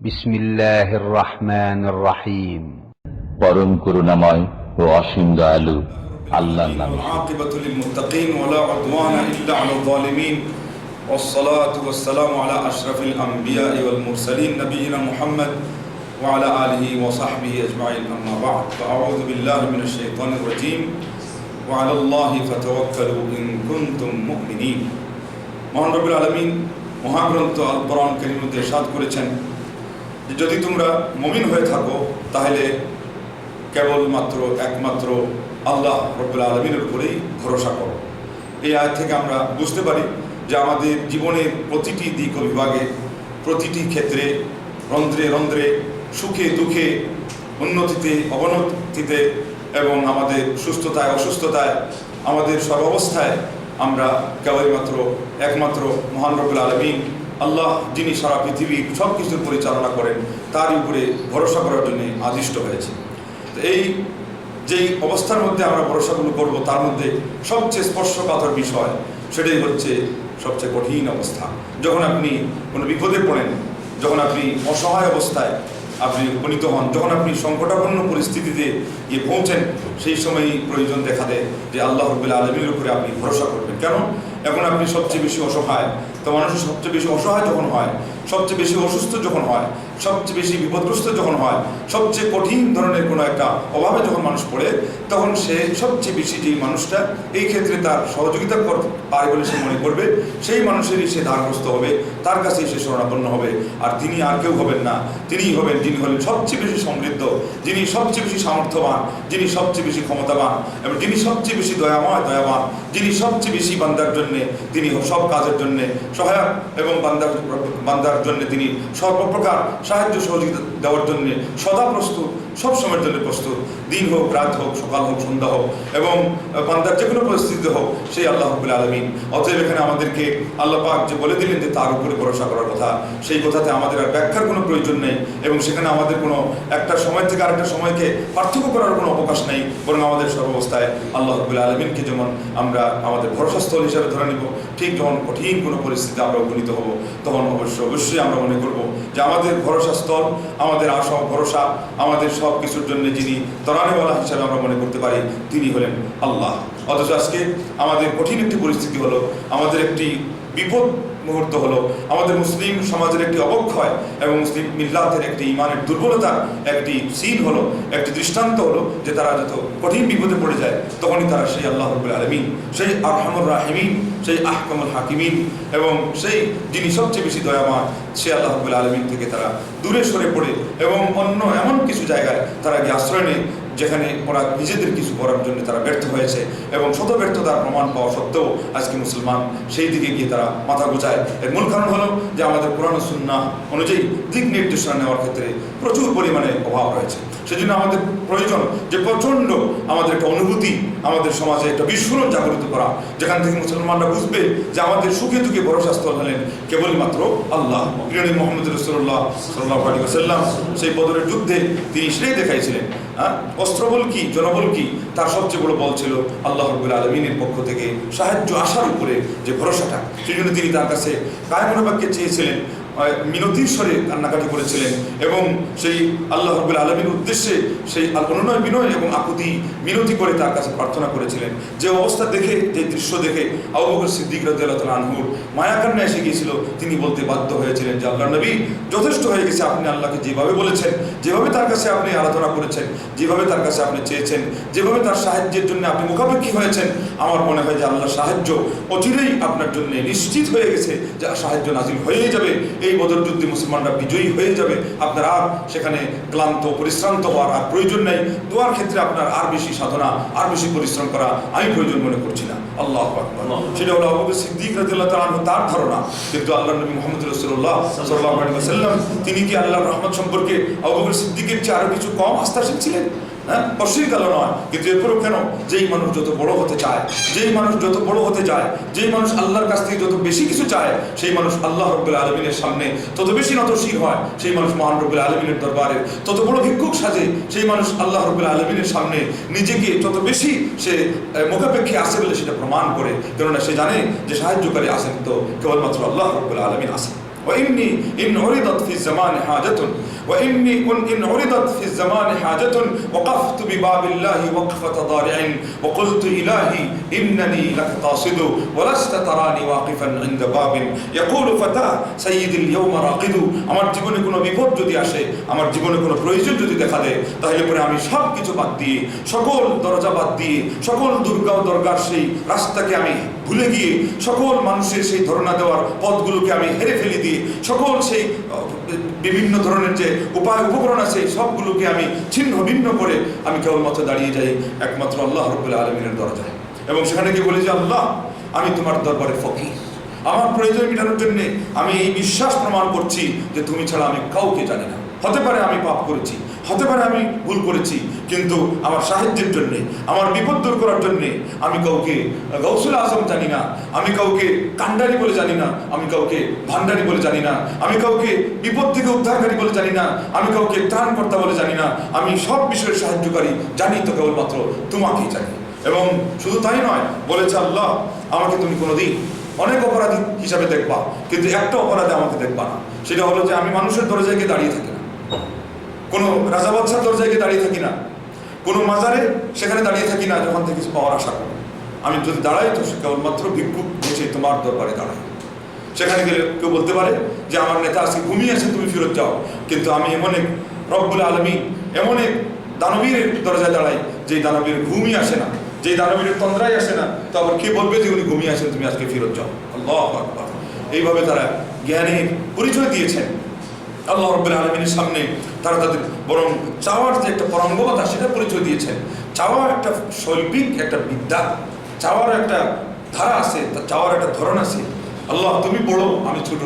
بسم الله الرحمن الرحيم পরম করুণাময় ও অসীম দয়ালু আল্লাহর নামে শুরু। والعاقبة للمتقين ولا عدوان إلا على الظالمين والصلاة والسلام على أشرف الأنبياء والمرسلين نبينا محمد وعلى آله وصحبه أجمعين أما بعد فأعوذ بالله من الشيطان الرجيم وعلى الله فتوكلوا إن كنتم مؤمنين মহান রবিল আলমিন মহাগ্রন্থ আল কোরআন করিম মধ্যে সাদ করেছেন যে যদি তোমরা মমিন হয়ে থাকো, তাহলে কেবলমাত্র একমাত্র আল্লাহ রব্বুল আলমিনের উপরেই ভরসা করো। এই আয় থেকে আমরা বুঝতে পারি যে আমাদের জীবনের প্রতিটি দিক ও বিভাগে, প্রতিটি ক্ষেত্রে, রন্ধ্রে রন্ধ্রে, সুখে দুঃখে, উন্নতিতে, অবনতিতে এবং আমাদের সুস্থতায়, অসুস্থতায়, আমাদের সর্বাবস্থায় আমরা কেবলমাত্র, একমাত্র মহান রব্বুল আলমিন আল্লাহ, যিনি সারা পৃথিবীর সব কিছুর পরিচালনা করেন তার উপরে ভরসা করার জন্য আদিষ্ট হয়েছে। তো এই যেই অবস্থার মধ্যে আমরা ভরসাগুলো করব, তার মধ্যে সবচেয়ে স্পর্শকাতর বিষয় সেটাই হচ্ছে সবচেয়ে কঠিন অবস্থা। যখন আপনি কোনো বিপদে পড়েন, যখন আপনি অসহায় অবস্থায় আপনি উপনীত হন, যখন আপনি সংকটাপন্ন পরিস্থিতিতে গিয়ে পৌঁছেন, সেই সময়ই প্রয়োজন দেখা দেয় যে আল্লাহ রবুল্লা আলমীর উপরে আপনি ভরসা করবেন। কেন? এখন আপনি সবচেয়ে বেশি অসহায় তো মানুষ সবচেয়ে বেশি অসহায় যখন হয়, সবচেয়ে বেশি অসুস্থ যখন হয়, সবচেয়ে বেশি বিপদগ্রস্ত যখন হয়, সবচেয়ে কঠিন ধরনের কোনো একটা অভাবে যখন মানুষ পড়ে, তখন সে সবচেয়ে বেশি যেই মানুষটা, এই ক্ষেত্রে তার সহযোগিতা করতে পারে বলে সে মনে করবে, সেই মানুষেরই সে ধারগ্রস্ত হবে, তার কাছেই সে শরণাপন্ন হবে, আর তিনি আর কেউ হবেন না। তিনিই হবেন, যিনি হলেন সবচেয়ে বেশি সমৃদ্ধ, যিনি সবচেয়ে বেশি সামর্থ্যবান, যিনি সবচেয়ে বেশি ক্ষমতাবান, এবং যিনি সবচেয়ে বেশি দয়াময়, দয়াবান যিনি সবচেয়ে বেশি বান্দার জন্যে, তিনি সব কাজের জন্যে সহায়ক এবং বান্দার বান্দার জন্য তিনি সর্বপ্রকার সাহায্য সহযোগিতা দেওয়ার জন্য সদা প্রস্তুত সব সময়ের জন্য প্রস্তুত। দিন হোক রাত হোক, সকাল হোক, সন্ধ্যা হোক, এবং বান্দার যে কোনো পরিস্থিতিতে হোক, সেই আল্লাহ রবুল আলমিন। অতএব এখানে আমাদেরকে আল্লাহ পাক যে বলে দিলেন যে তার উপরে ভরসা করার কথা, সেই কথাতে আমাদের আর ব্যাখ্যার কোনো প্রয়োজন নেই, এবং সেখানে আমাদের কোনো একটা সময় থেকে আরেকটা সময়কে পার্থক্য করার কোনো অবকাশ নেই, বরং আমাদের সর্বাবস্থায় আল্লাহ রবুল আলমিনকে যেমন আমরা আমাদের ভরসাস্থল হিসাবে ধরে নিব, ঠিক যখন কঠিন কোনো পরিস্থিতিতে আমরা উপনীত হব, তখন অবশ্যই অবশ্যই আমরা মনে করব যে আমাদের ভরসা স্থল আমাদের আশা ভরসা, আমাদের সব কিছুর জন্য যিনি তরানেওয়ালা হিসাবে আমরা মনে করতে পারি, তিনি হলেন আল্লাহ। অথচ আজকে আমাদের কঠিন একটি পরিস্থিতি হলো, আমাদের একটি বিপদ মুহূর্ত হলো, আমাদের মুসলিম সমাজের একটি অবক্ষয় এবং মুসলিম মিল্লাতের একটি ইমানের দুর্বলতার একটি সিন হলো, একটি দৃষ্টান্ত হলো যে তারা যত কঠিন বিপদে পড়ে যায়, তখনই তারা সেই আল্লাহ রবুল আলমিন, সেই আরহামুর রাহিমিন, সেই আহকামুল হাকিমিন এবং সেই যিনি সবচেয়ে বেশি দয়াবান সে আল্লাহ রবুল আলমিন থেকে তারা দূরে সরে পড়ে এবং অন্য এমন কিছু জায়গায় তারা গিয়ে আশ্রয় নেয় যেখানে ওরা নিজেদের কিছু করার জন্য তারা ব্যর্থ হয়েছে এবং শত ব্যর্থতার প্রমাণ পাওয়া সত্ত্বেও আজকে মুসলমান সেই দিকে গিয়ে তারা মাথা গোছায় এর মূল কারণ হলো যে আমাদের পুরানো সুন্না অনুযায়ী দিক নির্দেশনা নেওয়ার ক্ষেত্রে প্রচুর পরিমাণে অভাব রয়েছে। সেজন্য আমাদের প্রয়োজন যে প্রচণ্ড আমাদের একটা অনুভূতি, আমাদের সমাজে একটা বিস্ফোরণ জাগরিত করা, যেখান থেকে মুসলমানরা বুঝবে যে আমাদের সুখে দুঃখে ভরসাস্থল হলেন কেবলমাত্র আল্লাহ প্রিয়নী মোহাম্মদ রসুল্লাহ সাল্লাহ আলী সাল্লাম সেই বদরের যুদ্ধে তিনি সেটাই দেখাইছিলেন হ্যাঁ? অস্ত্রবল কি, জনবল কি? তার সবচেয়ে বড় বল ছিল আল্লাহ রবুল আলমিনের পক্ষ থেকে সাহায্য আসার উপরে যে ভরসাটা সেই জন্য তিনি তার কাছে কায়মনোবাক্যে চেয়েছিলেন মিনতির স্বরে কান্নাকাটি করেছিলেন এবং সেই আল্লাহ রবুল আলমীর উদ্দেশ্যে সেই অনুনয় বিনয় এবং আকুতি মিনতি করে তার কাছে প্রার্থনা করেছিলেন। যে অবস্থা দেখে, যে দৃশ্য দেখে আবুবকর সিদ্দিক রাদিয়াল্লাহু তাআলা আনহুর মায়াকান্না এসে গিয়েছিল। তিনি বলতে বাধ্য হয়েছিলেন যে আল্লাহ নবী, যথেষ্ট হয়ে গেছে আপনি আল্লাহকে যেভাবে বলেছেন, যেভাবে তার কাছে আপনি আরাধনা করেছেন, যেভাবে তার কাছে আপনি চেয়েছেন, যেভাবে তার সাহায্যের জন্য আপনি মুখাপেক্ষী হয়েছেন, আমার মনে হয় যে আল্লাহ সাহায্য অচিরেই আপনার জন্য নিশ্চিত হয়ে গেছে যে সাহায্য নাজিল হয়েই যাবে। এই বদর যুদ্ধে মুসলমানরা বিজয়ী হয়ে যাবে। আপনার আর সেখানে ক্লান্ত পরিশ্রান্ত হওয়ার আর প্রয়োজন নেই। দোয়ার ক্ষেত্রে আপনার আর বেশি সাধনা আর বেশি পরিশ্রম করা আমি প্রয়োজন মনে করছি না। আল্লাহ সেটা হলো আবু সিদ্দিক আনহু তার ধারণা। কিন্তু আল্লাহ নবী মুহাম্মদ রাসূলুল্লাহ সাল্লাল্লাহু আলাইহি ওয়াসাল্লাম তিনি কি আল্লাহর রহমত সম্পর্কে আবু সিদ্দিকের চেয়ে আরও কিছু কম আস্থাশীল ছিলেন? হ্যাঁ? অস্বীকার নয়। কিন্তু এরপরেও কেন? যেই মানুষ যত বড় হতে চায়, যেই মানুষ যত বড় হতে চায়, যেই মানুষ আল্লাহর কাছ থেকে যত বেশি কিছু চায়, সেই মানুষ আল্লাহ রব্বুল আলমিনের সামনে তত বেশি নতশীল হয়, সেই মানুষ মহান রব্বুল আলমিনের দরবারে তত বড় ভিক্ষুক সাজে, সেই মানুষ আল্লাহ রব্বুল আলমিনের সামনে নিজেকে তত বেশি সে মুখাপেক্ষে আসে বলে সেটা প্রমাণ করে। কেননা সে জানে যে সাহায্যকারী আসেন তো, কেবলমাত্র আল্লাহ রব্বুল আলমিন আসেন وإني إن عرضت في الزمان حاجة وإني إن عرضت في الزمان حاجة وقفت بباب الله وقفة ضارع وقلت إلهي إنني لك قاصد ولست تراني واقفا عند باب يقول فتى سيد اليوم راقد আমার জীবনে কোনো বিপদ যদি আসে আমার জীবনে কোনো প্রয়োজন যদি দেখা দেয় তাহলে পরে আমি সব কিছু বাদ দিয়ে সকল দরজা বাদ দিয়ে সকল দুর্গা ও দরগার সেই রাস্তাকে আমি ভুলে গিয়ে সকল মানুষের সেই ধরনা দেওয়ার পথগুলোকে আমি হেরে ফেলে দিয়ে সকল সেই আহ, বিভিন্ন ধরনের যে উপায় উপকরণ আছে সবগুলোকে আমি ছিন্ন ভিন্ন করে আমি কেবলমাত্র দাঁড়িয়ে যাই একমাত্র আল্লাহ রব্বুল্লাহ আলমিনের দরজায় এবং সেখানে গিয়ে বলি যে, আল্লাহ, আমি তোমার দরবারে ফকির। আমার প্রয়োজন মেটানোর জন্য আমি এই বিশ্বাস প্রমাণ করছি যে তুমি ছাড়া আমি কাউকে জানি না। হতে পারে আমি পাপ করেছি, হতে পারে আমি ভুল করেছি, কিন্তু আমার সাহায্যের জন্য, আমার বিপদ দূর করার জন্য আমি কাউকে গৌসুল আজম জানি না, আমি কাউকে কান্ডারি বলে জানি না, আমি কাউকে ভান্ডারি বলে জানি না, আমি কাউকে বিপদ থেকে উদ্ধারকারী বলে জানি না, আমি কাউকে ত্রাণকর্তা বলে জানি না, আমি সব বিষয়ে সাহায্যকারী জানি তো কেবলমাত্র তোমাকেই জানি। এবং শুধু তাই নয়, বলেছে আল্লাহ, আমাকে তুমি কোনোদিন অনেক অপরাধী হিসাবে দেখবা, কিন্তু একটা অপরাধে আমাকে দেখবা না। সেটা হলো যে আমি মানুষের দরজায় গিয়ে দাঁড়িয়ে থাকি না। কোনো রাজা বাদশার দরজায় গিয়ে দাঁড়িয়ে থাকি না। কোনো মাজারে সেখানে দাঁড়িয়ে থাকি না যখন থেকে কিছু পাওয়ার আশা করি। আমি যদি দাঁড়াই তো কেবলমাত্র ভিক্ষুক বসে তোমার দরবারে দাঁড়াই সেখানে গেলে কেউ বলতে পারে যে আমার নেতা আজকে ঘুমিয়ে আছে, তুমি ফেরত যাও। কিন্তু আমি এমন এক রব্বুল আলমী এমন এক দানবীর দরজায় দাঁড়াই যে দানবীর ঘুমিয়ে আসে না। যে দানবীরের তন্দ্রাই আসে না, তো আবার কে বলবে যে উনি ঘুমিয়ে আসেন তুমি আজকে ফেরত যাও? আল্লাহ আকবার। এইভাবে তারা জ্ঞানের পরিচয় দিয়েছেন। আল্লাহ রব্বুল আলমিনের সামনে তারা তাদের বরং চাওয়ার যে একটা পরঙ্গমতা সেটা পরিচয় দিয়েছেন। চাওয়ার একটা শৈল্পিক একটা বিদ্যা, চাওয়ার একটা ধারা আছে, তা চাওয়ার একটা ধরন আছে। আল্লাহ, তুমি বড়, আমি ছোট।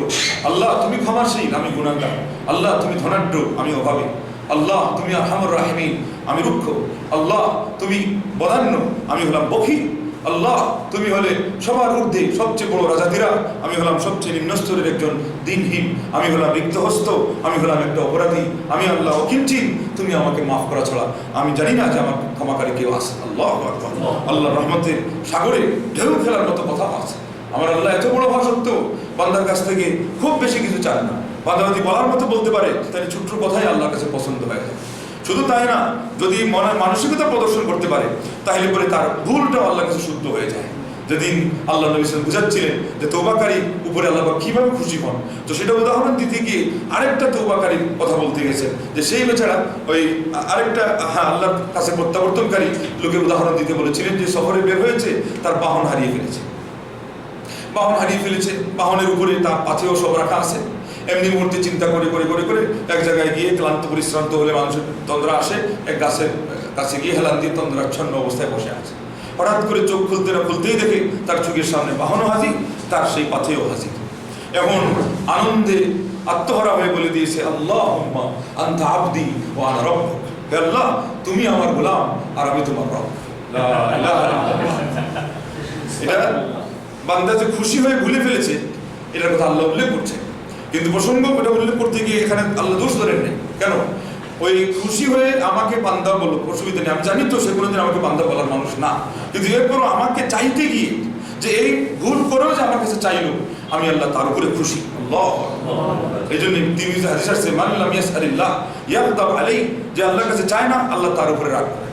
আল্লাহ, তুমি ক্ষমাশীল, আমি গুণাগার। আল্লাহ, তুমি ধনাঢ্য, আমি অভাবী। আল্লাহ, তুমি আহমর রাহিমিন। আমি রুক্ষ। আল্লাহ, তুমি বদান্য আমি হলাম বখি আল্লাহ, তুমি হলে সবার ঊর্ধ্বে সবচেয়ে বড় রাজাধিরা। আমি হলাম সবচেয়ে নিম্নস্তরের একজন দিনহীন। আমি হলাম রিক্তহস্ত, আমি হলাম একটা অপরাধী। আমি আল্লাহ অকিঞ্চিন তুমি আমাকে মাফ করা ছাড়া আমি জানি না যে আমার ক্ষমাকারী কেউ আছে। আল্লাহ আল্লাহ রহমতের সাগরে ঢেউ খেলার মতো কথা আছে। আমার আল্লাহ এত বড় হওয়া সত্ত্বেও বান্দার কাছ থেকে খুব বেশি কিছু চান না। বান্দা যদি বলার মতো বলতে পারে, তাহলে ছোট্ট কথাই আল্লাহর কাছে পছন্দ হয়ে যায়। শুধু তাই না, যদি মনের মানসিকতা প্রদর্শন করতে পারে, তাহলে পরে তার ভুলটাও আল্লাহর কাছে শুদ্ধ হয়ে যায়। যেদিন আল্লাহ নবী সাল্লাম বুঝাচ্ছিলেন যে তৌবাকারী উপরে আল্লাহ কীভাবে খুশি হন। তো সেটা উদাহরণ দিতে গিয়ে আরেকটা তৌবাকারীর কথা বলতে গেছেন, যে সেই বেচারা ওই আরেকটা হ্যাঁ আল্লাহর কাছে প্রত্যাবর্তনকারী লোকের উদাহরণ দিতে বলেছিলেন যে শহরে বের হয়েছে, তার বাহন হারিয়ে ফেলেছে। বাহন হারিয়ে ফেলেছে, বাহনের উপরে তার পাথেও সব রাখা আছে। এমনি মুহূর্তে চিন্তা করে করে করে করে এক জায়গায় গিয়ে ক্লান্ত, পরিশ্রান্ত হলে মানুষের তন্দ্রা আসে, এক গাছের কাছে গিয়ে হেলান দিয়ে তন্দ্রাচ্ছন্ন অবস্থায় বসে আছে। হঠাৎ করে চোখ খুলতে না খুলতেই দেখে তার চোখের সামনে বাহনও হাজির, তার সেই পাথেও হাজির। এখন আনন্দে আত্মহারা হয়ে বলে দিয়েছে আল্লাহ আন্তা আবদি ও আনা রব আল্লাহ, তুমি আমার গোলাম আর আমি তোমার রব। এটা বান্দা যে খুশি হয়ে ভুলে ফেলেছে, এটার কথা আল্লাহ উল্লেখ করছে। কিন্তু প্রসঙ্গ এটা উল্লেখ করতে গিয়ে এখানে আল্লাহ দোষ ধরেন নেই। কেন? ওই খুশি হয়ে আমাকে বান্দা বলো অসুবিধা নেই। আমি জানি তো সে কোনোদিন আমাকে বান্দা বলার মানুষ না। কিন্তু এরপরও আমাকে চাইতে গিয়ে যে এই ভুল করেও যে আমার কাছে চাইলো, আমি আল্লাহ তার উপরে খুশি। এই জন্য হাদিস আসছে ইয়াসআলিল্লাহ ইয়াগদাব আলাই যে আল্লাহর কাছে চায় না, আল্লাহ তার উপরে রাগ করে।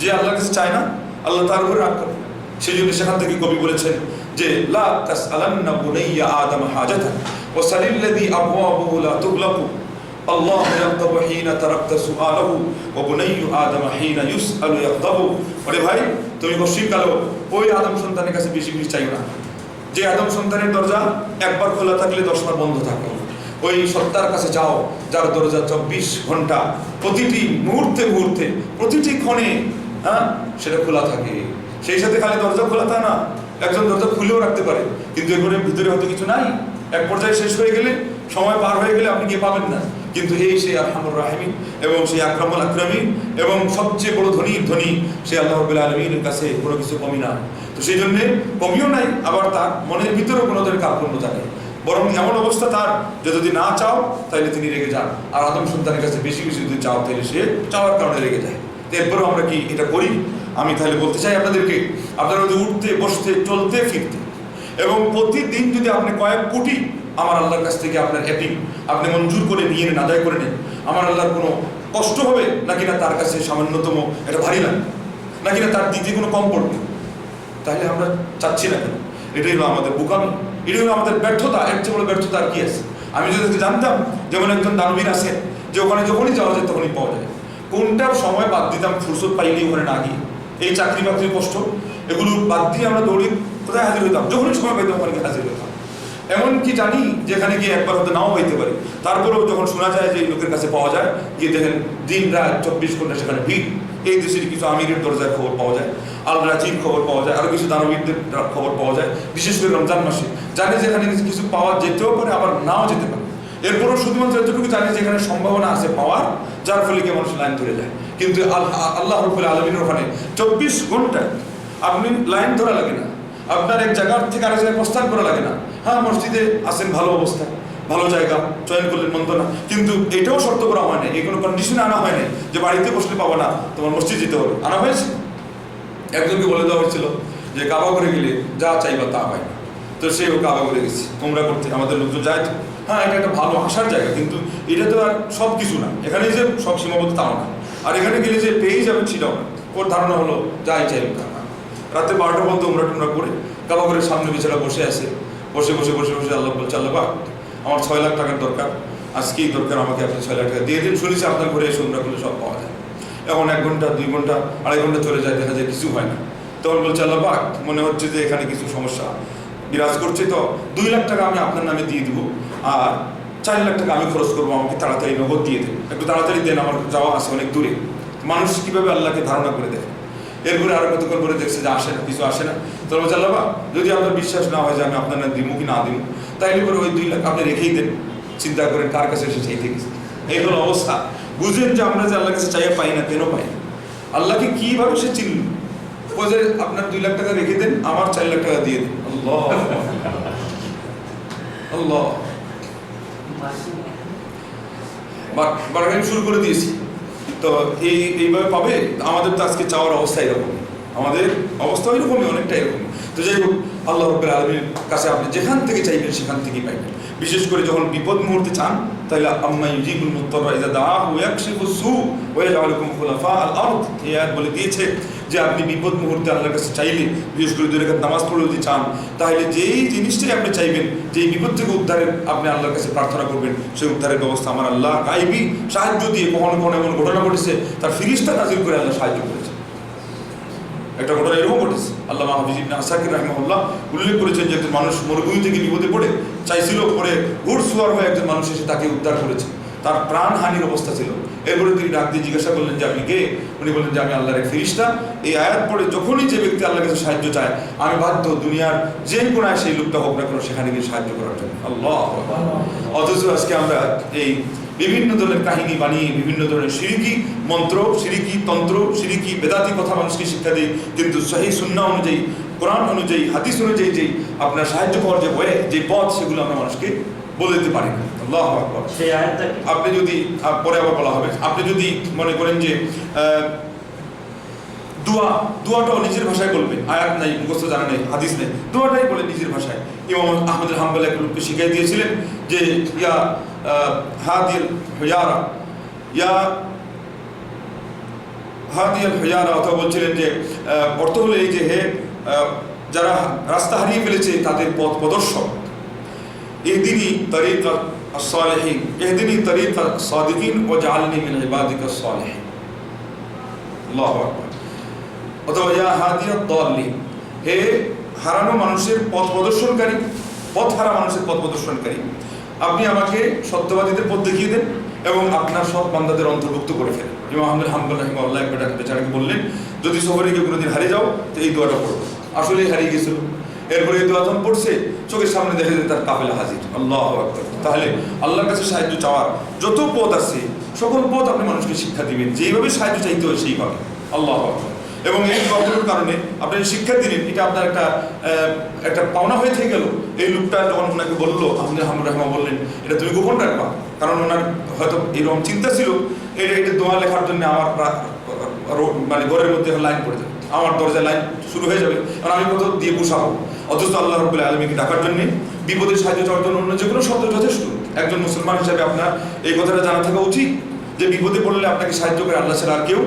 যে আল্লাহর কাছে চায় না, আল্লাহ তার উপরে রাগ করে। সেই জন্য সেখান থেকে কবি বলেছেন যে, লা তাসআলান্না বুনাইয়া আদম হাজাতান সালিল্লাযী আবওয়াবুহু লা তুগলাকু আল্লাহ ইয়াগদাবু হিনা তারাকতা সুআলাহু ওয়া বুনাইয়ু আদম হিনা ইউসআলু ইয়াগদাবু ওরে ভাই, তুমি অস্বীকারো ওই আদম সন্তানের কাছে বেশি বেশি চাইও না। যে আদম সন্তানের দরজা একবার খোলা থাকলে দশবার বন্ধ থাকে। ওই সত্তার কাছে যাও, যার দরজা চব্বিশ ঘণ্টা প্রতিটি মুহূর্তে মুহূর্তে, প্রতিটি ক্ষণে হ্যাঁ সেটা খোলা থাকে। সেই সাথে খালি দরজা খোলা তা না, একজন দরজা খুলেও রাখতে পারে, কিন্তু এগুলোর ভিতরে হয়তো কিছু নাই। এক পর্যায়ে শেষ হয়ে গেলে, সময় পার হয়ে গেলে আপনি গিয়ে পাবেন না। কিন্তু এই সেই আরহামুর রাহিমিন এবং সেই আকরামুল আকরামিন এবং সবচেয়ে বড় ধনী ধনী সেই আল্লাহ রবুল্লা কাছে কোনো কিছু কমি না। তো সেই জন্যে কমিও নাই, আবার তার মনের ভিতরেও কোনো ধরনের কার্পণ্যতা নেই বরং এমন অবস্থা তার যে যদি না চাও তাহলে তিনি রেগে যান। আর আদম সন্তানের কাছে বেশি বেশি যদি চাও তাহলে সে চাওয়ার কারণে রেগে যায়। তো এরপরেও আমরা কি এটা করি? আমি তাহলে বলতে চাই আপনাদেরকে, আপনারা যদি উঠতে, বসতে, চলতে, ফিরতে এবং প্রতিদিন যদি আপনি কয়েক কোটি আমার আল্লাহর কাছ থেকে আপনার অ্যাপিং আপনি মঞ্জুর করে নিয়ে নেন, আদায় করে নেন, আমার আল্লাহর কোনো কষ্ট হবে নাকি না তার কাছে সামান্যতম, এটা ভারী লাগে নাকি না তার দিতে কোনো কম পড়বে তাহলে আমরা চাচ্ছি না কেন? এটাই হলো আমাদের বোকামি, এটাই হলো আমাদের ব্যর্থতা, এর চেয়ে বড় ব্যর্থতা আর কি আছে? আমি যদি জানতাম, যেমন একজন দানবীর আছে যে ওখানে যখনই যাওয়া যায় তখনই পাওয়া যায়। কোনটার সময় বাদ দিতাম, ফুরসত পাইলেই ওখানে না গিয়ে? এই চাকরি বাকরির কষ্ট, এগুলো বাদ দিয়ে আমরা দৌড়ি কোথায় হাজির হইতাম? যখনই সময় পাইতাম ওখানে হাজির হইতাম। এমনকি জানি যেখানে গিয়ে একবার হয়তো নাও পাইতে পারি। তারপরেও যখন শোনা যায় যে লোকের কাছে পাওয়া যায়, গিয়ে দেখেন দিন রাত চব্বিশ ঘণ্টা সেখানে ভিড়। এই দেশের কিছু আমিরের দরজায় খবর পাওয়া যায়, আল রাজির খবর পাওয়া যায়, আরও কিছু দানবীরদের খবর পাওয়া যায়, বিশেষ করে রমজান মাসে। জানি যেখানে কিছু পাওয়া যেতেও পারে, আবার নাও যেতে পারে। এরপরও শুধুমাত্র এতটুকু জানি যে এখানে সম্ভাবনা আছে পাওয়ার, যার ফলে কি মানুষ লাইন ধরে যায়। কিন্তু আল- আল্লাহ রব্বুল আলমিনের ওখানে চব্বিশ ঘন্টায় আপনি লাইন ধরা লাগে না। আপনার এক জায়গার থেকে আরেক জায়গায় প্রস্থান করা লাগে না। হ্যাঁ মসজিদে আসেন ভালো অবস্থা, ভালো জায়গা, চয়ন করলেন মন্দ না। কিন্তু এটাও শর্ত করা হয় না এই কোনো কন্ডিশনে আনা হয় না যে বাড়িতে বসলে পাবো না, তোমার মসজিদ যেতে হবে। আনা হয়েছে। একজনকে বলে দেওয়া হয়েছিল যে কাবা করে গেলে যা চাইবা তা পাই না। তো সেও কাবা করে গেছি তোমরা করতে, আমাদের লোকজন যায় তো। হ্যাঁ এটা একটা ভালো আসার জায়গা, কিন্তু এটা তো আর সব কিছু না। এখানে যে সব সীমাবদ্ধ তাও না। আর এখানে গেলে যে পেয়েই যাবেন সেটাও না। ওর ধারণা হলো, যাই চাই তা না রাতে বারোটা পর্যন্ত উমরা টুমরা করে কাবা করে সামনে বিছানা বসে আছে। বসে বসে বসে বসে আল্লাহ বলছে, আল্লাহ আমার ছয় লাখ টাকার দরকার। আজকেই দরকার আমাকে আপনি ছয় লাখ টাকা দিয়ে দিন। শুনেছি আপনার ঘরে এসে উমরা করলে সব পাওয়া যায়। এখন এক ঘণ্টা, দুই ঘণ্টা, আড়াই ঘণ্টা চলে যায়, দেখা যায় কিছু হয় না। তখন বলছে, আল্লাহ পাক, মনে হচ্ছে যে এখানে কিছু সমস্যা বিরাজ করছে তো, দুই লাখ টাকা আমি আপনার নামে দিয়ে দিব আর চার লাখ টাকা আমি খরচ করব, আমাকে তাড়াতাড়ি নগদ দিয়ে দেন। একটু তাড়াতাড়ি দেন, আমার যাওয়া আছে অনেক দূরে। মানুষ কীভাবে আল্লাহকে ধারণা করে দেখে? এরপরে আরও কতক্ষণ করে দেখছে যে আসে না কিছু আসে না। তো বলছে আল্লাহ যদি আপনার বিশ্বাস না হয় যে আমি আপনার না দিব কি না দিব তাইলে পরে ওই দুই লাখ আপনি রেখেই দেন। চিন্তা করেন কার কাছে এসে চাইতে গেছে। এই হলো অবস্থা। বুঝেন যে আমরা যে আল্লাহ কাছে চাইয়া পাই না কেন পাই আল্লাহকে কীভাবে সে চিনল ও যে আপনার দুই লাখ টাকা রেখে দেন আমার চার লাখ টাকা দিয়ে দেন। আল্লাহ আল্লাহ। বা- বাড়াগাড়ি শুরু করে দিয়েছি। তো এই, এইভাবে পাবে? আমাদের তো আজকে চাওয়ার অবস্থা এরকম। আমাদের অবস্থা এরকমই অনেকটা এরকম। তো যাই হোক, আল্লাহ রব্বুল আলমীর কাছে আপনি যেখান থেকে চাইবেন সেখান থেকেই পাইবেন। বিশেষ করে যখন বিপদ মুহূর্তে চান তাহলে আম্মা ইউজিবুল মুত্তারা ইযা দাআহু ইয়াকশিফু সু ওয়া ইয়াজআলুকুম খুলাফা আল বলে দিয়েছে যে আপনি বিপদ মুহূর্তে আল্লাহর কাছে চাইলে, বিশেষ করে দুই রাকাত নামাজ পড়ে যদি চান, তাহলে যেই জিনিসটাই আপনি চাইবেন, যেই বিপদ থেকে উদ্ধারের আপনি আল্লাহর কাছে প্রার্থনা করবেন, সেই উদ্ধারের ব্যবস্থা আমার আল্লাহ গাইবি। সাহায্য দিয়ে কখনো কখনো এমন ঘটনা ঘটেছে, তার ফিরিস্তা নাজিল করে আল্লাহ সাহায্য করেছে। একটা ঘটনা এরকম ঘটেছে। আল্লাহ ইবনে আসাকির উল্লেখ করেছেন যে একজন মানুষ মরুভূমি থেকে বিপদে পড়ে চাইছিল পরে ঘুর হয়ে একজন মানুষ এসে তাকে উদ্ধার করেছে। তার প্রাণ হানির অবস্থা ছিল। এরপরে তিনি ডাক দিয়ে জিজ্ঞাসা করলেন যে, আপনি কে? উনি বললেন যে, আমি আল্লাহর এক ফিরিস্তা। এই আয়াত পড়ে যখনই যে ব্যক্তি আল্লাহর কাছে সাহায্য চায়, আমি বাধ্য দুনিয়ার যে কোনায় সেই লোকটা হোক না কেন সেখানে গিয়ে সাহায্য করার জন্য। আল্লাহ অথচ আজকে আমরা এই বিভিন্ন ধরনের কাহিনী বানিয়ে বিভিন্ন ধরনের সিরিকি মন্ত্র সিরিকি তন্ত্র সিরিকি বেদাতি কথা মানুষকে শিক্ষা দিই কিন্তু সেই সুন্না অনুযায়ী কোরআন অনুযায়ী হাদিস অনুযায়ী যেই আপনার সাহায্য পাওয়ার যে ওয়ে যে পথ সেগুলো আমরা মানুষকে বলে দিতে পারি। আল্লাহ আকবার? আপনি যদি পরে আবার বলা হবে। আপনি যদি মনে করেন যে আহ, দোয়া দোয়াটাও নিজের ভাষায় বলবে আয়াত নাই মুখস্থ জানা নেই হাদিস নেই। দোয়াটাই বলে নিজের ভাষায়। ইমাম আহমদুল হাম্বাল এক লোককে শিখিয়ে দিয়েছিলেন যে ইয়া হাদিয়াল হজারা ইয়া হাদিয়াল হজারা অথবা বলছিলেন যে অর্থ হলো এই যে হে যারা রাস্তা হারিয়ে ফেলেছে তাদের পথ প্রদর্শক এদিনই তরিকা সালেহীন এদিনই তরিকা সাদিকিন ও জালনি মিন ইবাদিকা সালেহীন আল্লাহু আকবার অথবা ইয়া হাদিয়াত দাল্লিন হে হারানো মানুষের পথ প্রদর্শনকারী, পথ হারা মানুষের পথ প্রদর্শনকারী। আপনি আমাকে সত্যবাদীদের পথ দেখিয়ে দেন এবং আপনার সৎ বান্দাদের অন্তর্ভুক্ত করে ফেলেন। ইমাম আহমদ হাম্বুল রাহিমাল্লাহ এক বেটা- বেচারাকে বললেন, যদি সফরে গিয়ে কোনোদিন হারিয়ে যাও, তো এই দোয়াটা পড়ো। আসলেই হারিয়ে গেছিল এরপরে এই দোয়া যখন পড়ছে, চোখের সামনে দেখে যে তার কাফেলা হাজির। আল্লাহ তাহলে আল্লাহর কাছে সাহায্য চাওয়ার যত পথ আছে, সকল পথ আপনি মানুষকে শিক্ষা দিবেন। যেইভাবে সাহায্য চাইতে হয়, সেইভাবে। আল্লাহ আকবার। এবং এই দোয়াগুলোর কারণে আপনি শিক্ষা দিলেন এটা আপনার একটা একটা পাওনা হয়ে থেকে গেল। এই লোকটা যখন ওনাকে বলল, আহমদ হামুর রহমা বললেন, এটা তুমি গোপন রাখবা। কারণ ওনার হয়তো এরকম চিন্তা ছিল, এটা এটা দোয়া লেখার জন্য আমার মানে ঘরের মধ্যে লাইন পড়ে যাবে। আমার দরজায় লাইন শুরু হয়ে যাবে। কারণ আমি কত দিয়ে বসাবো? অথচ আল্লাহ রব্বুল আলমীকে ডাকার জন্যে বিপদের সাহায্য চাওয়ার জন্য অন্য যে কোনো শব্দ যথেষ্ট। একজন মুসলমান হিসাবে আপনার এই কথাটা জানা থাকা উচিত যে বিপদে পড়লে আপনাকে সাহায্য করে আল্লাহ ছাড়া আর কেউ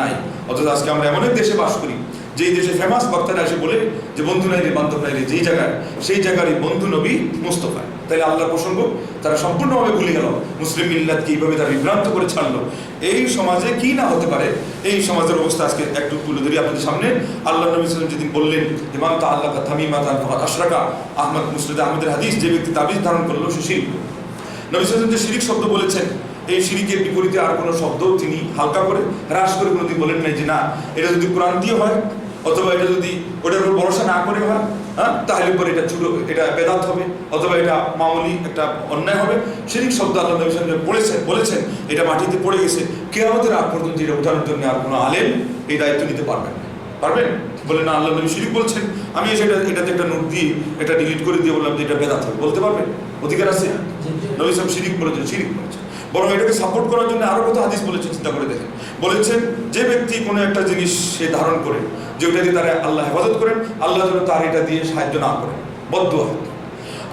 নাই। অথচ আজকে আমরা এমন এক দেশে বাস করি, যেই দেশে ফেমাস বক্তারা এসে বলে যে, বন্ধু নাই রে, বান্ধব নাই রে, যেই জায়গায়, সেই জায়গার এই বন্ধু নবী মুস্তফা। তাইলে আল্লাহর প্রসঙ্গ, তারা সম্পূর্ণভাবে ভুলে গেল, মুসলিম মিল্লাতকে এইভাবে তারা বিভ্রান্ত করে ছাড়লো। এই সমাজে কি না হতে পারে, এই সমাজের অবস্থা আজকে একটু তুলে ধরি আপনাদের সামনে। আল্লাহ নবী সাল্লাম যেদিন বললেন ইমাম তা আল্লাহ থামিমা তান আশরাকা। আহমদ মুসলিদ আহমদের হাদিস যে ব্যক্তি তাবিজ ধারণ করল, সে করল। নবী সাল্লাম যে শিরিক শব্দ বলেছেন এই শিরিকের বিপরীতে আর কোনো শব্দ তিনি হালকা করে হ্রাস করে কোনোদিন বলেন নাই যে না এটা যদি কোরআন দিয়ে হয় অথবা এটা যদি ওটার উপর ভরসা না করে হয় হ্যাঁ তাহলে পরে এটা ছোট এটা বেদাত হবে অথবা এটা মামুলি একটা অন্যায় হবে। শিরিক শব্দ আল্লাহ নবী সাল্লাম বলেছেন বলেছেন এটা মাটিতে পড়ে গেছে। কে আমাদের আগ পর্যন্ত এটা ওঠানোর জন্য আর কোনো আলেম এই দায়িত্ব নিতে পারবেন পারবেন? বলে না আল্লাহ নবী শিরিক বলছেন। আমি সেটা এটাতে একটা নোট দিয়ে এটা ডিলিট করে দিয়ে বললাম যে এটা বেদাত হবে। বলতে পারবেন? অধিকার আছে? নবী সাহেব শিরিক বলেছেন শিরিক বলেছেন। বরং এটাকে সাপোর্ট করার জন্য আরও কত হাদিস বলেছেন, চিন্তা করে দেখেন। বলেছেন, যে ব্যক্তি কোনো একটা জিনিস সে ধারণ করে, যে দিয়ে তারা আল্লাহ হেফাজত করেন, আল্লাহ যেন তার এটা দিয়ে সাহায্য না করেন। বদ্ধ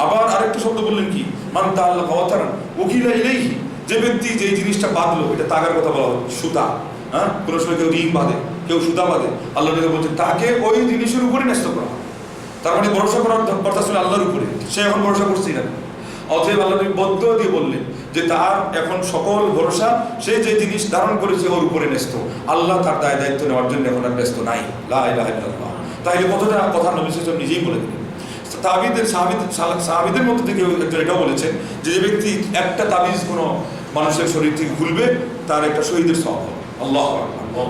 আবার আরেকটা শব্দ বললেন কি? মান তা আল্লাহ অবতারণ উকিলা ইলেইহি। যে ব্যক্তি যে জিনিসটা বাঁধলো, এটা তাগার কথা বলা হচ্ছে সুতা। হ্যাঁ? কোনো সময় কেউ রিং বাঁধে, কেউ সুতা বাঁধে, আল্লাহ নবী বলছেন তাকে ওই জিনিসের উপরে ন্যস্ত করা তার মানে ভরসা করার কথা ছিল আল্লাহর উপরে। সে এখন ভরসা করছেই না। অতএব আল্লাহ নবী বদ্ধ দিয়ে বললেন যে তার এখন সকল ভরসা, সে যে জিনিস ধারণ করেছে ওর উপরে ন্যস্ত। আল্লাহ তার দায় দায়িত্ব নেওয়ার জন্য এখন আর ব্যস্ত নাই। লা ইলাহা ইল্লাল্লাহ। তাইলে কতটা কথা নবী নিজেই বলে দিলেন? তাবিদের সাহাবিদের মধ্যে থেকে একজন এটাও বলেছেন যে যে ব্যক্তি একটা তাবিজ কোনো মানুষের শরীর থেকে খুলবে, তার একটা শহীদের সব হবে আল্লাহ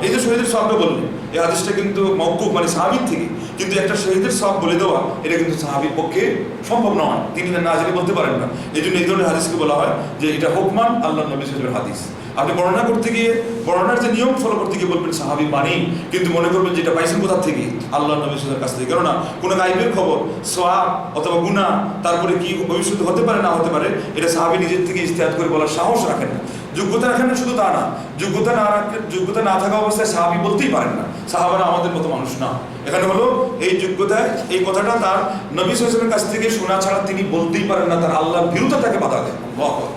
এই যে শহীদের সবটা বললেন এই আদেশটা কিন্তু মৌকুব মানে সাহাবির থেকে। কিন্তু একটা শহীদের সব বলে দেওয়া, এটা কিন্তু সাহাবির পক্ষে সম্ভব নয়। তিনি না জানি বলতে পারেন না। এই জন্য এই ধরনের হাদিসকে বলা হয় যে এটা হুকমান আল্লাহ নবী সাল্লামের হাদিস। আপনি বর্ণনা করতে গিয়ে, বর্ণনার যে নিয়ম ফলো করতে গিয়ে বলবেন সাহাবি মানি কিন্তু মনে করবেন যে এটা পাইছেন কোথা থেকে? আল্লাহ নবী সাল্লামের কাছ থেকে। কেননা, কোনো গাইবের খবর, সোয়াব অথবা গুনাহ, তারপরে কি ভবিষ্যৎ হতে পারে, না হতে পারে, এটা সাহাবি নিজের থেকে ইস্তেহাদ করে বলার সাহস রাখেন না। যোগ্যতা রাখেন শুধু তা না, যোগ্যতা না রাখলে যোগ্যতা না থাকা অবস্থায় সাহাবি বলতেই পারেন না, সাহাবারা আমাদের মতো মানুষ না। এখানে হলো, এই যোগ্যতায়, এই কথাটা তার নবী সাল্লামের কাছ থেকে শোনা ছাড়া তিনি বলতেই পারেন না, তার আল্লাহ বিরুদ্ধে তাকে বাধা আকবার।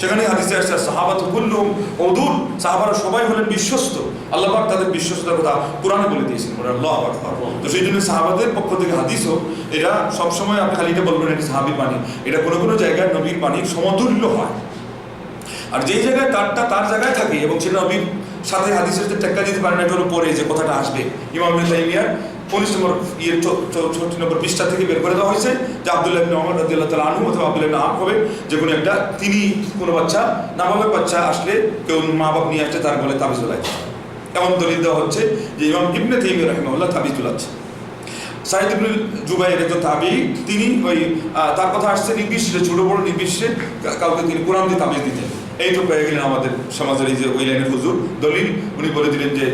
সেখানে হাদিসে আসছে, সাহাবাত কুল্লুম ওদুর সাহাবারা সবাই হলেন বিশ্বস্ত। আল্লাহ পাক তাদের বিশ্বস্ততার কথা কোরআনে বলে দিয়েছেন আল্লাহ আকবার। তো সেই জন্য সাহাবাদের পক্ষ থেকে হাদিস হোক এটা সবসময় আপনি খালি এটা বলবেন, এটা সাহাবির বাণী। এটা কোনো কোনো জায়গায় নবীর বাণীর সমতুল্য হয়। আর যেই জায়গায় তারটা তার জায়গায় থাকে, এবং সেটা নবীর সাথে হাদিসের সাথে টেক্কা দিতে পারে না এটার পরে যে কথাটা আসবে। ইমাম তাইমিয়ার উনিশ নম্বর ইয়ে চৌষট্টি নম্বর পৃষ্ঠা থেকে বের করে দেওয়া হয়েছে যে আবদুল্লাহ ইবনে ওমর তাআলা আনহু অথবা আব্দুল্লাহ ইবনে হবে যে কোনো একটা, তিনি কোনো বাচ্চা নাবালক বাচ্চা আসলে কেউ মা বাপ নিয়ে আসছে তার বলে তাবিজ ঝুলাই এমন দলিল দেওয়া হচ্ছে যে ইমাম ইবনে তাইমিয়া রাহিমাহুল্লাহ তাবিজ ঝুলাচ্ছে। সাইদ ইবনুল জুবাইর একজন তাবি, তিনি ওই তার কথা আসছে নির্বিশেষে, ছোট বড় নির্বিশেষে কাউকে তিনি কোরআন দিয়ে তাবিজ দিতেন। এই তো পেয়ে গেলেন আমাদের সমাজের এই যে ওই লাইনের হুজুর, দলিল। উনি বলে দিলেন যে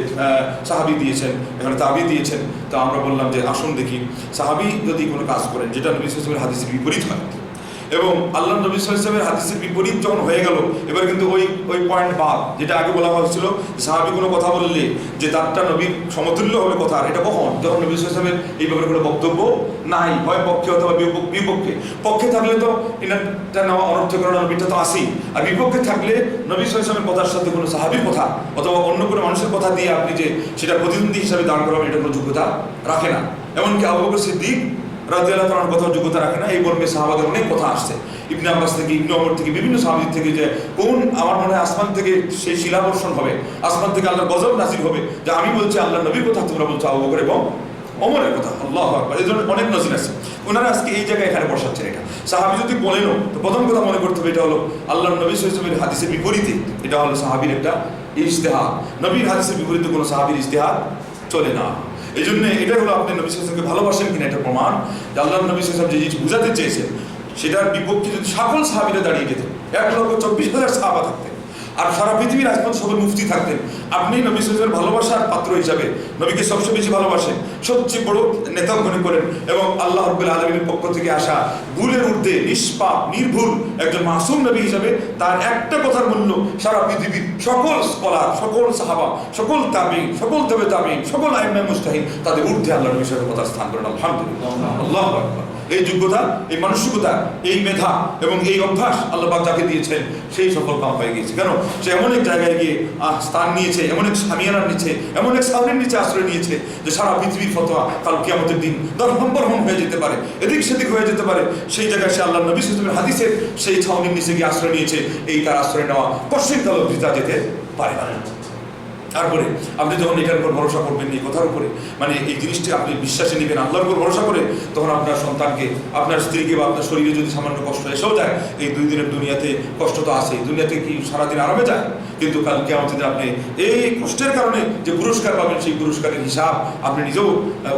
সাহাবি দিয়েছেন, এখানে তাবি দিয়েছেন। তো আমরা বললাম যে, আসুন দেখি। সাহাবি যদি কোনো কাজ করেন, যেটা নবী হাদিসের বিপরীত হয় এবং আল্লাহ নবী সাল্লামের হাদিসের বিপরীত যখন হয়ে গেল, এবার কিন্তু ওই ওই পয়েন্ট বাদ, যেটা আগে বলা হয়েছিল সাহাবি কোনো কথা বললে যে তারটা নবীর সমতুল্য হবে কথা এটা কখন? যখন নবী সাল্লামের এই ব্যাপারে কোনো বক্তব্য নাই, হয় পক্ষে অথবা বিপ- বিপক্ষে। পক্ষে থাকলে তো এটা নেওয়া অনর্থ কারণ নবীটা তো আসেই আর বিপক্ষে থাকলে নবী সাল্লামের কথার সাথে কোনো সাহাবির কথা অথবা অন্য কোনো মানুষের কথা দিয়ে আপনি যে সেটা প্রতিদ্বন্দ্বী হিসাবে দাঁড় করাবেন, এটা কোনো যোগ্যতা রাখে না। এমনকি আবু বকর সিদ্দিক রাজিয়াল্লাহ তালার কথা যোগ্যতা রাখে না, এই মর্মে সাহাবাদের অনেক কথা আসছে। ইবনে আব্বাস থেকে, ইবনে অমর থেকে, বিভিন্ন সাহাবিদ থেকে যে কোন আমার মনে হয় আসমান থেকে সেই শিলাবর্ষণ হবে, আসমান থেকে আল্লাহর গজব নাজির হবে, যে আমি বলছি আল্লাহ নবীর কথা, তোমরা বলছো আবু বকর এবং অমরের কথা। আল্লাহ আকবার। এই ধরনের অনেক নজির আছে। ওনারা আজকে এই জায়গায় এখানে বসাচ্ছেন এটা। সাহাবি যদি বলেনও, তো প্রথম কথা মনে করতে হবে এটা হলো আল্লাহ নবী সাল্লামের হাদিসের বিপরীতে এটা হলো সাহাবির একটা ইজতেহাদ নবীর হাদিসের বিপরীতে কোনো সাহাবির ইজতেহাদ চলে না। এই জন্য এটাই হলো আপনি নবী সাল্লামকে ভালোবাসেন কিনা এটা প্রমাণ আল্লাহ নবী সালাম যে জিনিস বুঝাতে চেয়েছেন, সেটার বিপক্ষে যদি সকল সাহাবিরা দাঁড়িয়ে যেতেন, এক লক্ষ চব্বিশ হাজার সাহাবা থাকতেন। আর সারা পৃথিবীর আজমান সকল মুফতি থাকতেন। আপনি নবী সাল্লামের ভালোবাসার পাত্র হিসাবে নবীকে সবচেয়ে বেশি ভালোবাসেন, সবচেয়ে বড় নেতা মনে করেন এবং আল্লাহ রব্বুল আলমীর পক্ষ থেকে আসা ভুলের ঊর্ধ্বে নিষ্পাপ, নির্ভুল একজন মাসুম নবী হিসাবে তার একটা কথার মূল্য সারা পৃথিবীর সকল স্কলার, সকল সাহাবা, সকল তাবিন সকল দেবে তাবিন সকল আইমাই মুস্তাহিন তাদের ঊর্ধ্বে আল্লাহ নবী সাহেবের কথা স্থান করেন। আলহামদুলিল্লাহ। আল্লাহ এই যোগ্যতা, এই মানসিকতা, এই মেধা এবং এই অভ্যাস আল্লাহ পাক যাকে দিয়েছেন, সেই সফল কাম হয়ে গিয়েছে। কেন? সে এমন এক জায়গায় গিয়ে স্থান নিয়েছে, এমন এক সামিয়ানার নিচে, এমন এক সামনের নিচে আশ্রয় নিয়েছে যে সারা পৃথিবীর ফতোয়া কাল কিয়ামতের দিন দরহম হয়ে যেতে পারে, এদিক সেদিক হয়ে যেতে পারে। সেই জায়গায় সে আল্লাহ নবী সাল্লামের হাদিসের সেই ছাউনির নিচে গিয়ে আশ্রয় নিয়েছে, এই তার আশ্রয় নেওয়া কষ্টের কালো বৃথা যেতে পারে না। তারপরে আপনি যখন এটার উপর ভরসা করবেন এই কথার উপরে মানে এই জিনিসটি আপনি বিশ্বাসে নেবেন, আল্লাহর উপর ভরসা করে তখন আপনার সন্তানকে, আপনার স্ত্রীকে বা আপনার শরীরে যদি সামান্য কষ্ট এসেও যায়, এই দুই দিনের দুনিয়াতে কষ্ট তো আসে দুনিয়াতে কি সারাদিন আরামে যায়? কিন্তু কালকে আমাদের আপনি এই কষ্টের কারণে যে পুরস্কার পাবেন, সেই পুরস্কারের হিসাব আপনি নিজেও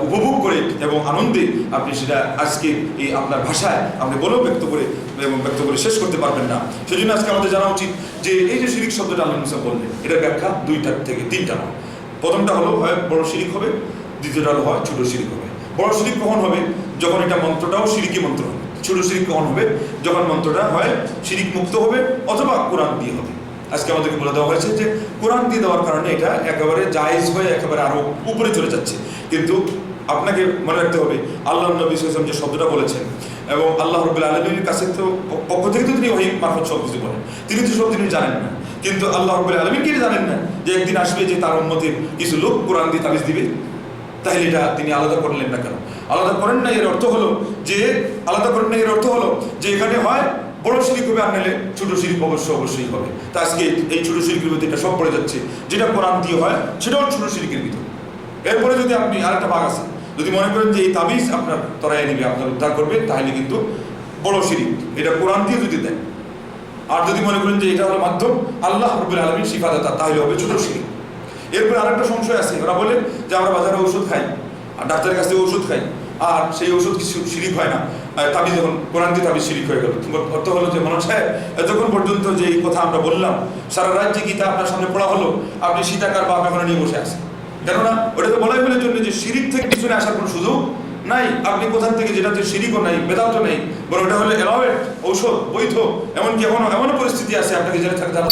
উপভোগ করে এবং আনন্দে আপনি সেটা আজকে এই আপনার ভাষায় আপনি বলেও ব্যক্ত করে এবং ব্যক্ত করে শেষ করতে পারবেন না। সেই জন্য আজকে আমাদের জানা উচিত যে এই যে শিরিক শব্দটা আল্লাহ মুসা বললেন, এটার ব্যাখ্যা দুইটা থেকে তিনটা নয় প্রথমটা হলো, হয় বড় শিরিক হবে, দ্বিতীয়টা হলো, হয় ছোট শিরিক হবে। বড় শিরিক কখন হবে? যখন এটা মন্ত্রটাও শিরিকি মন্ত্র হবে। ছোট শিরিক কখন হবে? যখন মন্ত্রটা হয় শিরিক মুক্ত হবে অথবা কোরআন দিয়ে হবে। আজকে আমাদেরকে বলে দেওয়া হয়েছে যে কোরআন দিয়ে দেওয়ার কারণে এটা একেবারে জায়েজ হয়ে একেবারে আরও উপরে চলে যাচ্ছে। কিন্তু আপনাকে মনে রাখতে হবে, আল্লাহ নবী সাল্লাম যে শব্দটা বলেছেন এবং আল্লাহ রবুল্লা আলমীর কাছে তো পক্ষ থেকে তো তিনি ওই মারফত সব কিছু বলেন তিনি তো সব জিনিস জানেন না। কিন্তু আল্লাহ রবুল্লা আলমীর কি জানেন না যে একদিন আসবে যে তার উন্মতির কিছু লোক কোরআন দিয়ে তাবিজ দিবে? তাহলে এটা তিনি আলাদা করলেন না কেন? আলাদা করেন না এর অর্থ হলো যে, আলাদা করেন না এর অর্থ হলো যে এখানে হয় বড় শিরিক হবে, আর নাহলে ছোট শিরিক অবশ্য অবশ্যই হবে। তা আজকে এই ছোট শিরিকের ভিতরে এটা সব পড়ে যাচ্ছে। যেটা কোরআন দিয়ে হয়, সেটাও ছোট শিরিকের ভিতর। এরপরে যদি আপনি আরেকটা ভাগ আছে যদি মনে করেন যে এই তাবিজ আপনার তরাই নিবে, আপনার উদ্ধার করবে, তাহলে কিন্তু বড় শিরিক। এটা কোরআন দিয়ে যদি দেন। আর যদি মনে করেন যে এটা হলো মাধ্যম, আল্লাহ রবুল আলমীর শিফাদাতা, তাহলে হবে ছোট শিরিক। এরপরে আরেকটা সংশয় আছে, ওরা বলে যে আমরা বাজারে ওষুধ খাই, আর ডাক্তারের কাছ ওষুধ খাই, আর সেই ওষুধ কিছু শিরিক হয় না। তাবিজ যখন কোরআন দিয়ে তাবিজ শিরিক হয়ে গেল। অর্থ হলো যে মানুষ সাহেব, এতক্ষণ পর্যন্ত যে এই কথা আমরা বললাম, সারা রাজ্যে গীতা আপনার সামনে পড়া হলো? আপনি সীতাকার বা আপনার নিয়ে বসে আছেন। কেননা ওটা তো বলাই বলে জন্য যে শিরিক থেকে পিছনে আসার কোনো সুযোগ নাই। আপনি কোথার থেকে যেটাতে শিরিকও নাই বেদান্ত নেই। হলো ঔষধ, বৈধ, এমনকি এমন পরিস্থিতি আছে, আপনাকে জেনে থাকে জানা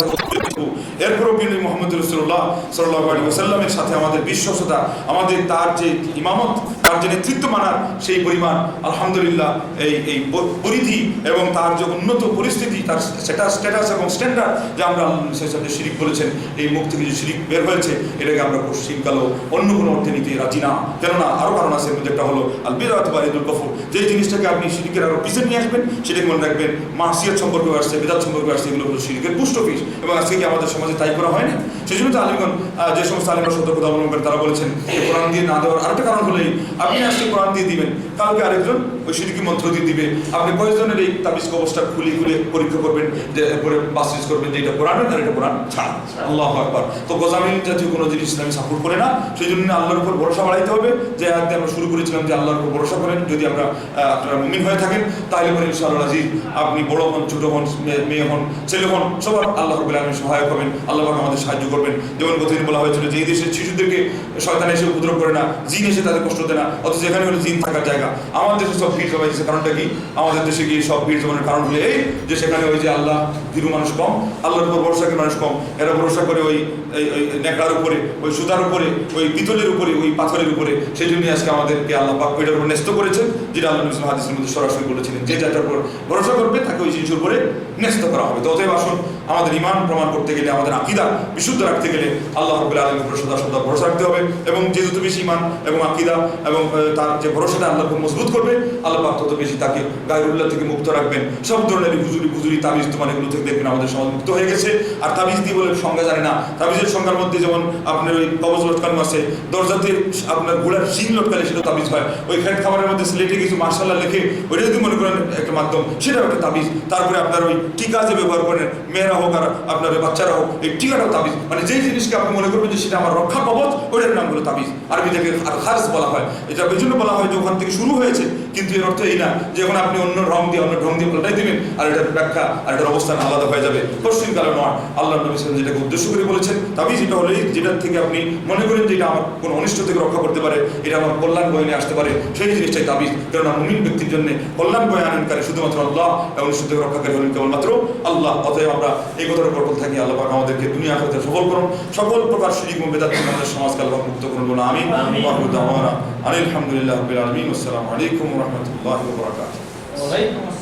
এরপরও মোহাম্মদ রসুল্লাহ সাল্লাহ আলী ওসাল্লামের সাথে আমাদের বিশ্বস্ততা, আমাদের তার যে ইমামত, তার যে নেতৃত্ব মানার সেই পরিমাণ, আলহামদুলিল্লাহ, এই এই পরিধি এবং তার যে উন্নত পরিস্থিতি, তার সেটা স্ট্যাটাস এবং স্ট্যান্ডার্ড যে আমরা সেই সাথে শিরিক বলেছেন, এই মুখ থেকে যে শিরিক বের হয়েছে, এটাকে আমরা খুব শীতকালও অন্য কোনো অর্থে নিতে রাজি না। কেননা আরও কারণ আছে একটা হলো আল বিরাত বা ঈদুল যে জিনিসটাকে আপনি শিরিকের আরও পিছিয়ে নিয়ে আসবেন, সেটাকে মনে রাখবেন, মাসিয়াত সম্পর্কে আসছে, বেদাত সম্পর্কে আসছে, এগুলো হলো শিরিকের পুষ্ট পিস এবং আজকে কি আমাদের সমাজে তাই করা হয়নি সেই জন্য তো আলিমগণ যে সমস্ত আলিমরা সতর্কতা অবলম্বন করেন তারা বলেছেন যে কোরআন দিয়ে না দেওয়ার আরেকটা কারণ হলেই আপনি আজকে কোরআন দিয়ে দিবেন, কালকে আরেকজন ওই সিরিকি মন্ত্র দিয়ে দিবে। আপনি কয়েকজনের এই তাবিজ কবচটা খুলে খুলে পরীক্ষা করবেন, যে এরপরে বাসিস করবেন যে এটা কোরআন আর এটা কোরআন ছাড়া। আল্লাহ আকবার। তো গোজামিন জাতীয় কোনো জিনিস ইসলামী সাপোর্ট করে না, সেই জন্য আল্লাহর উপর ভরসা বাড়াইতে হবে। যে আয়াতে আমরা শুরু করেছিলাম যে আল্লাহর উপর ভরসা করেন, যদি আমরা আপনারা মুমিন হয়ে থাকেন আপনি বড় হন, ছোট হন মেয়ে- হন, ছেলে হন, সবার আল্লাহ রবুল আলমী সহায়ক হবেন, আল্লাহ আমাদের সাহায্য করবেন। যেমন প্রতিদিন বলা হয়েছিল যে এই দেশের শিশুদেরকে শয়তান এসে উপদ্রব করে না, জিন এসে তাদের কষ্ট দেয় না, অথচ এখানে হলো জিন থাকার জায়গা। আমার দেশে সব ভিড় জমা দিয়েছে কারণটা কি? আমাদের দেশে গিয়ে সব ভিড় জমানোর কারণ হলো এই যে সেখানে ওই যে আল্লাহ, ভীরু মানুষ কম, আল্লাহর উপর ভরসাকে মানুষ কম। এরা ভরসা করে ওই নেকড়ার উপরে, ওই সুতার উপরে, ওই পিতলের উপরে, ওই পাথরের উপরে। সেই জন্যই আজকে আমাদেরকে আল্লাহ পাক ওইটার উপর ন্যস্ত করেছেন, যেটা আল্লাহ হাদিসের মধ্যে সরাসরি বলেছিলেন। যে তারপর ভরসা করবে তাকে ওই জিনিসের উপরে ন্যস্ত করা হবে। তো অতএব আসুন আমাদের ইমান প্রমাণ করতে গেলে, আমাদের আকিদা বিশুদ্ধ রাখতে গেলে আল্লাহ রবুল্লা আলমীর উপর সদা সদা ভরসা রাখতে হবে এবং যে যত বেশি ইমান এবং আকিদা এবং তার যে ভরসাটা আল্লাহ উপর মজবুত করবে, আল্লাহ পাক তত বেশি তাকে গায়রুল্লাহ থেকে মুক্ত রাখবেন। সব ধরনের বুজুরি বুজুরি, তাবিজ তোমার এগুলো থেকে দেখবেন আমাদের সমাজ মুক্ত হয়ে গেছে। আর তাবিজ দিয়ে বলে সংজ্ঞা জানে না। তাবিজের সংজ্ঞার মধ্যে যেমন আপনার ওই কবজ লটকানো আছে দরজাতে আপনার ঘোড়ার শিং লটকালে সেটা তাবিজ হয়। ওই খেট খাবারের মধ্যে স্লেটে কিছু মার্শাল্লাহ লেখে, ওইটা যদি মনে করেন একটা মাধ্যম, সেটাও একটা তাবিজ। তারপরে আপনার ওই টিকা যে ব্যবহার করেন মেয়েরা হোক আর আপনার ওই বাচ্চারা হোক, এই টিকাটাও তাবিজ। মানে যেই জিনিসকে আপনি মনে করবেন যে সেটা আমার রক্ষা কবচ ওইটার নাম হলো তাবিজ। আরবি থেকে আর খারস বলা হয়। এটা এই জন্য বলা হয় যে ওখান থেকে শুরু হয়েছে, কিন্তু এর অর্থ এই না যে এখন আপনি অন্য রং দিয়ে, অন্য ঢং দিয়ে পাল্টাই দিবেন, আর এটার ব্যাখ্যা আর এটার অবস্থান আলাদা হয়ে যাবে। পশ্চিম কালে নয়। আল্লাহ নবী সাল্লাম যেটাকে উদ্দেশ্য করে বলেছেন, তাবিজ এটা হলে যেটার থেকে আপনি মনে করেন যে এটা আমার কোনো অনিষ্ট থেকে রক্ষা করতে পারে, এটা আমার কল্যাণ বয়ে নিয়ে আসতে পারে, সেই জিনিসটাই তাবিজ। কেননা মুমিন ব্যক্তির জন্য কল্যাণ বয়ে আননকারী শুধুমাত্র আল্লাহ, এবং অনিষ্ট রক্ষাকারী হলেন কেবলমাত্র আল্লাহ। অতএব আমরা এই কথার উপর বলতে থাকি আল্লাহ পাক আমাদেরকে দুনিয়া হতে সফল করুন। সকল প্রকার বেদাত থেকে আমাদের সমাজকে আল্লাহ মুক্ত করুন বলে আমি। আলহামদুলিল্লাহ রাব্বিল আলামিন। আসসালামু আলাইকুম ওয়া রহমতুল্লাহ বারাকাতুহু। ওয়ালাইকুম আসসালাম।